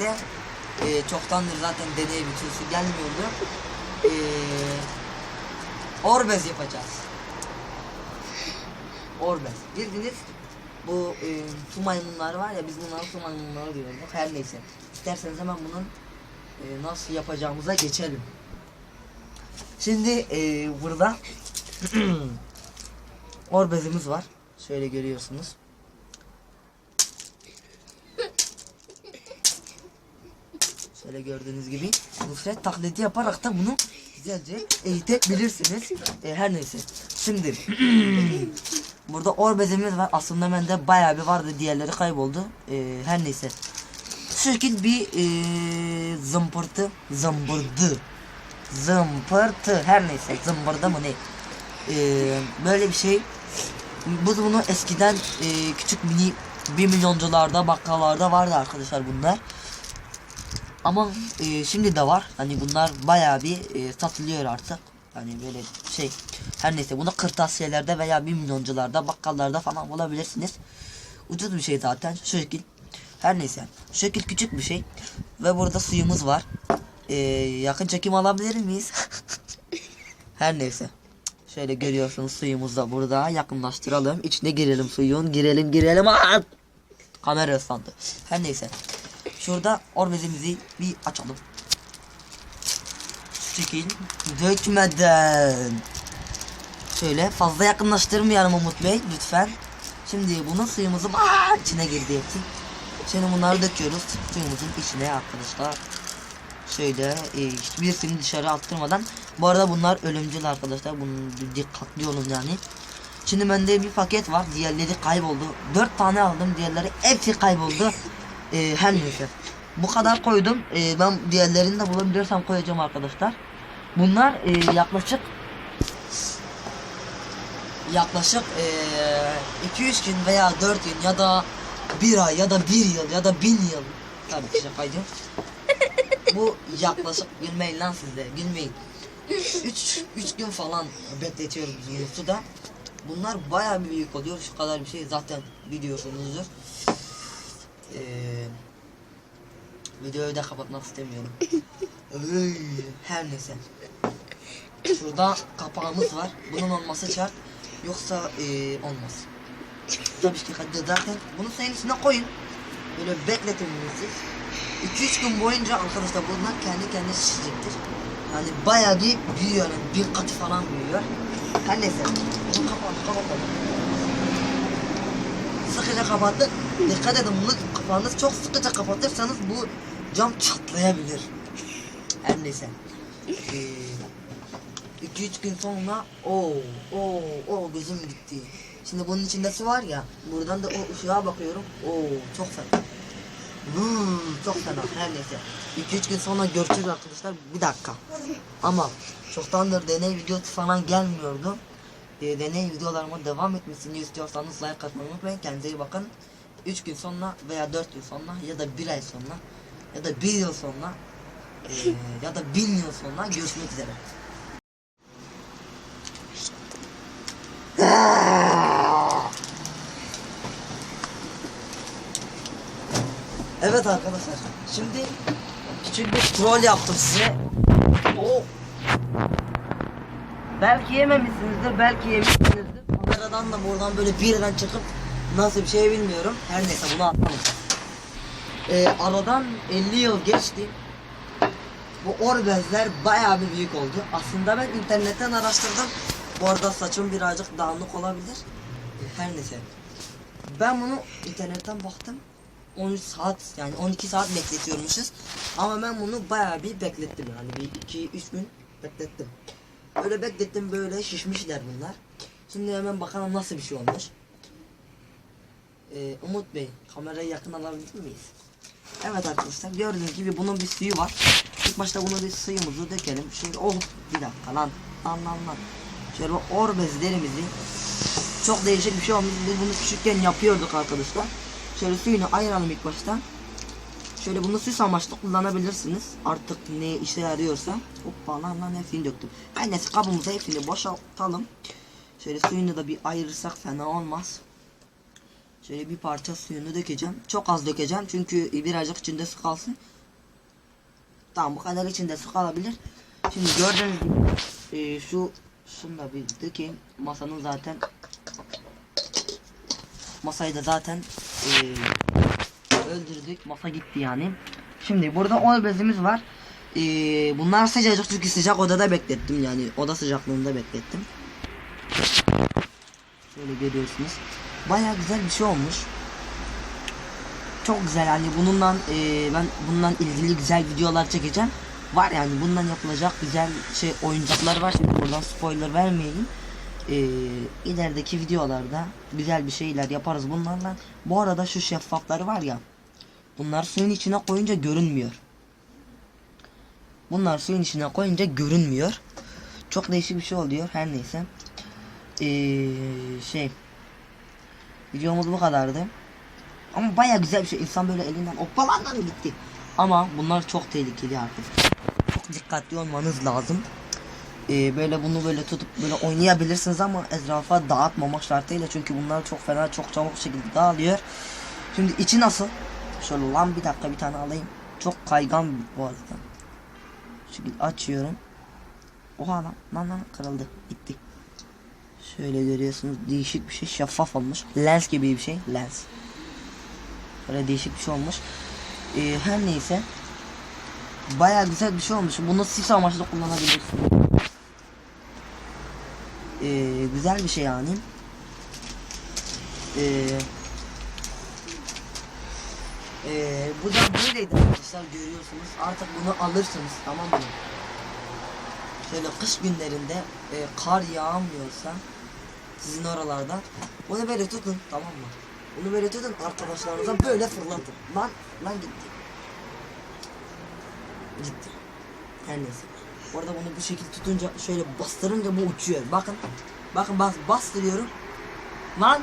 birlikte e, çoktandır zaten deney videosu gelmiyordu. E, Orbez yapacağız. Orbez. Bildiğiniz bu e, su maymunları var ya biz bunlara su maymunları diyoruz. Her neyse. İsterseniz hemen bunun e, nasıl yapacağımıza geçelim. Şimdi e, burada Orbezimiz var. Şöyle görüyorsunuz. Şöyle gördüğünüz gibi Nusret taklidi yaparak da bunu güzelce eğitebilirsiniz. E, her neyse. Şimdi burada orbezimiz var. Aslında bende bayağı bir vardı. Diğerleri kayboldu. E, her neyse. Şekil bir e, zımpırtı zımbırdı. Zımpırtı her neyse zımbırdı mı ne? E, böyle bir şey. Bu bunu eskiden e, küçük mini 1 milyoncularda bakkallarda vardı arkadaşlar bunlar. Ama e, şimdi de var. Hani bunlar bayağı bir e, satılıyor artık. Hani böyle şey. Her neyse bunu kırtasiyelerde veya 1 milyoncularda bakkallarda falan bulabilirsiniz. Ucuz bir şey zaten. Şu şekil. Her neyse. Şu şekil küçük bir şey. Ve burada suyumuz var. E, yakın çekim alabilir miyiz? Her neyse. Şöyle görüyorsunuz suyumuz da burada. Yakınlaştıralım. İçine girelim suyun. Girelim girelim. Aa! Kamera ıslandı. Her neyse. Şurada orbezimizi bir açalım. Şu şekil dökmeden. Şöyle fazla yakınlaştırmayalım Umut Bey lütfen. Şimdi bunun suyumuzu Aa! içine girdi hepsi. Şimdi bunları döküyoruz suyumuzun içine arkadaşlar. Şöyle e, hiçbirisini dışarı attırmadan. Bu arada bunlar ölümcül arkadaşlar. Bunun dikkatli olun yani. Şimdi bende bir paket var. Diğerleri kayboldu. Dört tane aldım. Diğerleri hepsi kayboldu. E, her neyse. Bu kadar koydum. E, ben diğerlerini de bulabilirsem koyacağım arkadaşlar. Bunlar e, yaklaşık yaklaşık e, 2-3 gün veya 4 gün ya da bir ay ya da bir yıl ya da bin yıl tabii ki şakaydı. Bu yaklaşık gülmeyin lan siz de gülmeyin. 3 3 gün falan bekletiyoruz yine suda. Bunlar bayağı bir büyük oluyor. Şu kadar bir şey zaten biliyorsunuzdur. Ee, videoyu da kapatmak istemiyorum. Iy, Her neyse. Şurada kapağımız var. Bunun olması şart. Yoksa ee, olmaz. Tabii ki hadi zaten bunu senin içine koyun. Böyle bekletin bunu siz. 2-3 gün boyunca arkadaşlar bunlar kendi kendine şişecektir. Yani bayağı bir büyüyor yani bir katı falan büyüyor. Her neyse. Bunu kapat, kapatalım. Sıkıca kapattık. Dikkat edin bunu kapağınız çok sıkıca kapatırsanız bu cam çatlayabilir. Her neyse. 2-3 gün sonra o o o gözüm gitti. Şimdi bunun içinde su var ya. Buradan da o ışığa bakıyorum. Oo çok fena. Hmm, çok fena her neyse. 2-3 gün sonra görüşürüz arkadaşlar. Bir dakika. Ama çoktandır deney videosu falan gelmiyordu. Ee, deney videolarıma devam etmesini istiyorsanız like atmayı unutmayın. Kendinize iyi bakın. 3 gün sonra veya 4 gün sonra ya da 1 ay sonra ya da 1 yıl sonra ee, ya da 1000 yıl sonra görüşmek üzere. Evet arkadaşlar. Şimdi küçük bir troll yaptım size. Oo. Belki yememişsinizdir, belki yemişsinizdir. Kameradan da buradan böyle birden çıkıp nasıl bir şey bilmiyorum. Her neyse bunu atlamayacağım. Ee, aradan 50 yıl geçti. Bu orbezler bayağı bir büyük oldu. Aslında ben internetten araştırdım. Bu arada saçım birazcık dağınık olabilir. Ee, Her neyse. Ben bunu internetten baktım. 13 saat yani 12 saat bekletiyormuşuz. Ama ben bunu bayağı bir beklettim yani bir 2 3 gün beklettim. Böyle beklettim böyle şişmişler bunlar. Şimdi hemen bakalım nasıl bir şey olmuş. Ee, Umut Bey kamerayı yakın alabilir miyiz? Evet arkadaşlar gördüğünüz gibi bunun bir suyu var. İlk başta bunu bir suyumuzu dökelim. Şöyle oh bir dakika lan lan lan lan. Şöyle orbezlerimizi çok değişik bir şey olmuş. Biz bunu küçükken yapıyorduk arkadaşlar. Şöyle suyunu ayıralım ilk başta. Şöyle bunu süs amaçlı kullanabilirsiniz. Artık ne işe yarıyorsa. Hoppa lan lan hepsini döktüm. Her neyse kabımıza hepsini boşaltalım. Şöyle suyunu da bir ayırırsak fena olmaz. Şöyle bir parça suyunu dökeceğim. Çok az dökeceğim çünkü birazcık içinde su kalsın. Tamam bu kadar içinde su kalabilir. Şimdi gördüğünüz gibi e, şu şunu da bir dökeyim. Masanın zaten masayı da zaten e. Masa gitti yani. Şimdi burada oil bezimiz var. E, bunlar sıcacık çünkü sıcak odada beklettim yani oda sıcaklığında beklettim. Şöyle görüyorsunuz. Baya güzel bir şey olmuş. Çok güzel yani bununla e, ben bundan ilgili güzel videolar çekeceğim. Var yani bundan yapılacak güzel şey oyuncaklar var. Şimdi buradan spoiler vermeyeyim. E, ilerideki videolarda güzel bir şeyler yaparız bunlarla. Bu arada şu şeffafları var ya. Bunlar suyun içine koyunca görünmüyor. Bunlar suyun içine koyunca görünmüyor. Çok değişik bir şey oluyor her neyse. Ee, şey videomuz bu kadardı. Ama baya güzel bir şey. İnsan böyle elinden hoppalandan gitti. Ama bunlar çok tehlikeli artık. Çok dikkatli olmanız lazım. Ee, böyle bunu böyle tutup böyle oynayabilirsiniz ama etrafa dağıtmamak şartıyla çünkü bunlar çok fena çok çabuk şekilde dağılıyor. Şimdi içi nasıl? Şöyle lan bir dakika bir tane alayım. Çok kaygan bu arada. Şimdi açıyorum. Oha lan lan lan kırıldı gitti. Şöyle görüyorsunuz değişik bir şey şeffaf olmuş. Lens gibi bir şey lens. Böyle değişik bir şey olmuş. Ee, her neyse. Baya güzel bir şey olmuş. Bunu sis amaçlı kullanabilirsiniz. Ee, güzel bir şey yani. Ee, ee, bu da böyleydi arkadaşlar görüyorsunuz. Artık bunu alırsınız tamam mı? Şöyle kış günlerinde e, kar yağmıyorsa sizin oralarda bunu böyle tutun tamam mı? Bunu böyle tutun arkadaşlarınıza böyle fırlatın. Lan lan gitti. Gitti. Her neyse. Bu arada bunu bu şekilde tutunca şöyle bastırınca bu uçuyor. Bakın. Bakın bas bastırıyorum. Lan.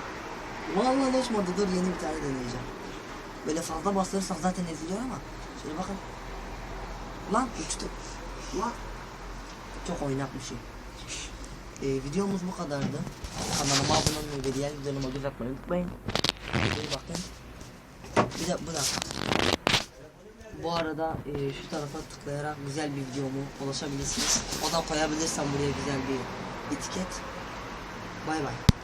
Vallahi uçmadı. Dur yeni bir tane deneyeceğim. Böyle fazla bastırırsak zaten eziliyor ama. Şöyle bakın. Lan uçtu. Lan. Çok bir şey. Ee, videomuz bu kadardı. Kanalıma abone olmayı ve diğer videolarıma göz atmayı unutmayın. Bir bakın. Bir de da. Bu arada e, şu tarafa tıklayarak güzel bir videomu ulaşabilirsiniz. O da koyabilirsem buraya güzel bir etiket. Bay bay.